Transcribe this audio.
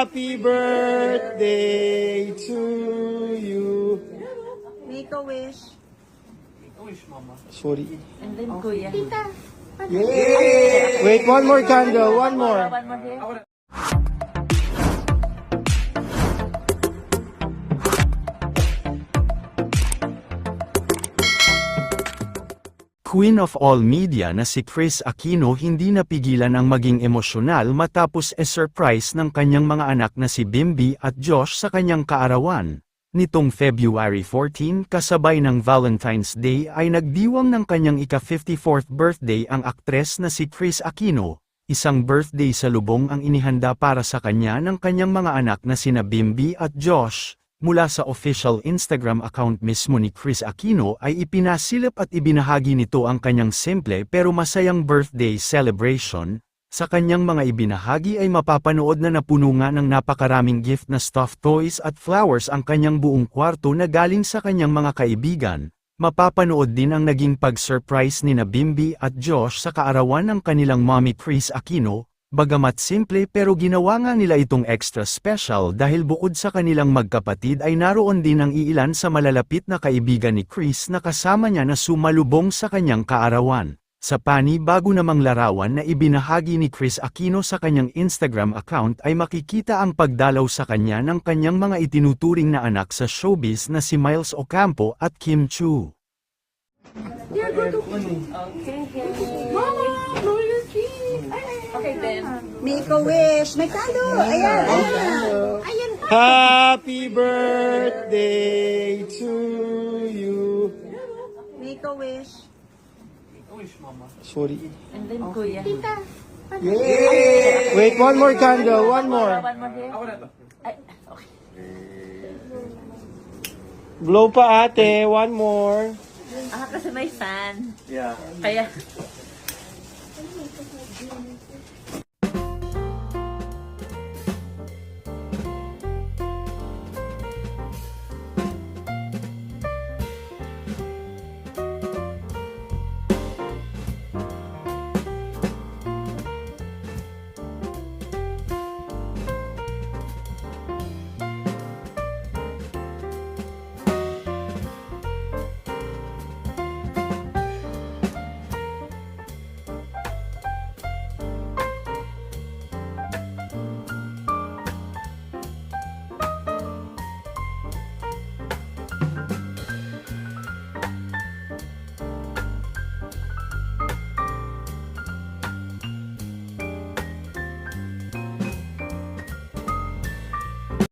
Happy birthday to you. Make a wish. Sorry. And then kuya. Tita. Wait, one more candle, one more. One more here. Queen of all media na si Chris Aquino hindi napigilan ang maging emosyonal matapos e-surprise ng kanyang mga anak na si Bimbi at Josh sa kanyang kaarawan. Nitong February 14 kasabay ng Valentine's Day ay nagdiwang ng kanyang ika-54th birthday ang aktres na si Chris Aquino, isang birthday sa lubong ang inihanda para sa kanya ng kanyang mga anak na sina Bimbi at Josh, Mula sa official Instagram account mismo ni Chris Aquino ay ipinasilip at ibinahagi nito ang kanyang simple pero masayang birthday celebration. Sa kanyang mga ibinahagi ay mapapanood na napuno ng napakaraming gift na stuffed toys at flowers ang kanyang buong kwarto na galing sa kanyang mga kaibigan. Mapapanood din ang naging pag-surprise ni na Bimbi at Josh sa kaarawan ng kanilang mommy Chris Aquino, Bagamat simple pero ginawa nga nila itong extra special dahil bukod sa kanilang magkapatid ay naroon din ang iilan sa malalapit na kaibigan ni Chris na kasama niya na sumalubong sa kanyang kaarawan. Sa pani bago namang larawan na ibinahagi ni Chris Aquino sa kanyang Instagram account ay makikita ang pagdalaw sa kanya ng kanyang mga itinuturing na anak sa showbiz na si Miles Ocampo at Kim Chu. Okay. Okay then. Make a wish. May candle. Ayan. Ayan. Happy birthday to you. Make a wish. Sorry. And then kuya. Tita. Wait, one more candle, one more. One more here. Ay, okay. Blow pa ate, one more. Ah, kasi may fan. Yeah. Kaya, Спасибо.